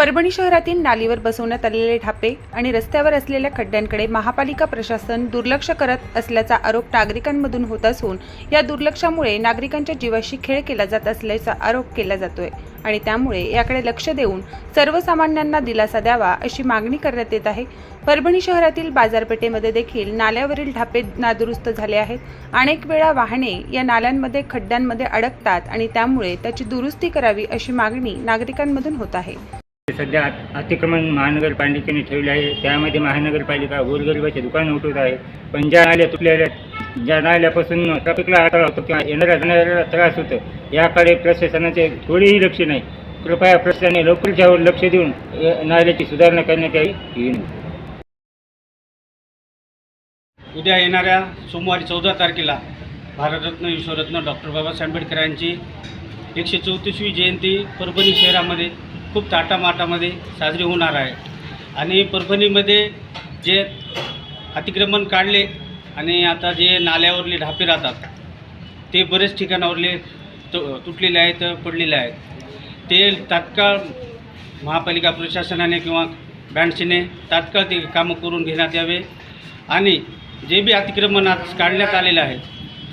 परभणी शहरातील नालीवर बसवण्यात आलेले ढापे आणि रस्त्यावर असलेल्या खड्ड्यांकडे महापालिका प्रशासन दुर्लक्ष करत असल्याचा आरोप नागरिकांमधून होत असून या दुर्लक्षामुळे नागरिकांच्या जीवाशी खेळ केला जात असल्याचा आरोप केला जातोय आणि त्यामुळे याकडे लक्ष देऊन सर्वसामान्यांना दिलासा द्यावा अशी मागणी करण्यात येत आहे. परभणी शहरातील बाजारपेठेमध्ये देखील नाल्यावरील ढापे नादुरुस्त झाले आहेत. अनेक वेळा वाहने या नाल्यांमध्ये खड्ड्यांमध्ये अडकतात आणि त्यामुळे त्याची दुरुस्ती करावी अशी मागणी नागरिकांमधून होत आहे. सध्या अतिक्रमण महानगरपालिकेने ठेवले आहे. त्यामध्ये महानगरपालिका गोरगरिबाचे दुकान उठवत आहे. पण ज्या नाल्या तुटलेल्या ज्या नाल्यापासून ट्रॅफिकला अडथळा होतो किंवा येणाऱ्या जाणाऱ्याला त्रास होतो याकडे प्रशासनाचे थोडेही लक्ष नाही. कृपया प्रशासनाने लवकर लक्ष देऊन नाल्याची सुधारणा करण्यात यावी उद्या येणाऱ्या सोमवारी चौदा तारखेला भारतरत्न विश्वरत्न डॉक्टर बाबासाहेब आंबेडकर यांची एकशे चौतीसवी जयंती परभणी शहरामध्ये खूप ताटामाटामध्ये साजरी होणार आहे. आणि परभणीमध्ये जे अतिक्रमण काढले आणि आता जे नाल्यावरले ढापे राहतात ते बरेच ठिकाणावरले तुटलेले आहेत पडलेले आहेत. ते तात्काळ महापालिका प्रशासनाने किंवा बँडसीने तात्काळ ते कामं करून घेण्यात यावे. आणि जे बी अतिक्रमण आज काढण्यात आलेलं आहे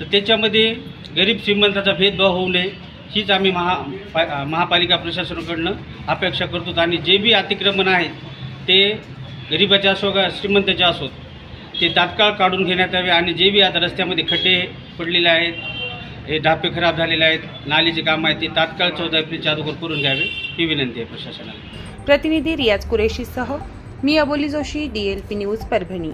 तर त्याच्यामध्ये गरीब श्रीमंताचा भेदभाव होऊ नये. हीच आम्ही महा पा महापालिका प्रशासनाकडनं अपेक्षा करतो आणि जे बी अतिक्रमण आहेत ते गरिबाचे असो का श्रीमंताचे असोत ते तात्काळ काढून घेण्यात यावे आणि जे बी आता रस्त्यामध्ये खड्डे पडलेले आहेत हे ढापे खराब झालेले आहेत नालीचे काम आहे ते तात्काळ चौदा एप्रिलच्या अगोदर करून घ्यावे ही विनंती आहे प्रशासनाला. प्रतिनिधी रियाज कुरेशीसह मी अबोली जोशी डीएलपी न्यूज परभणी.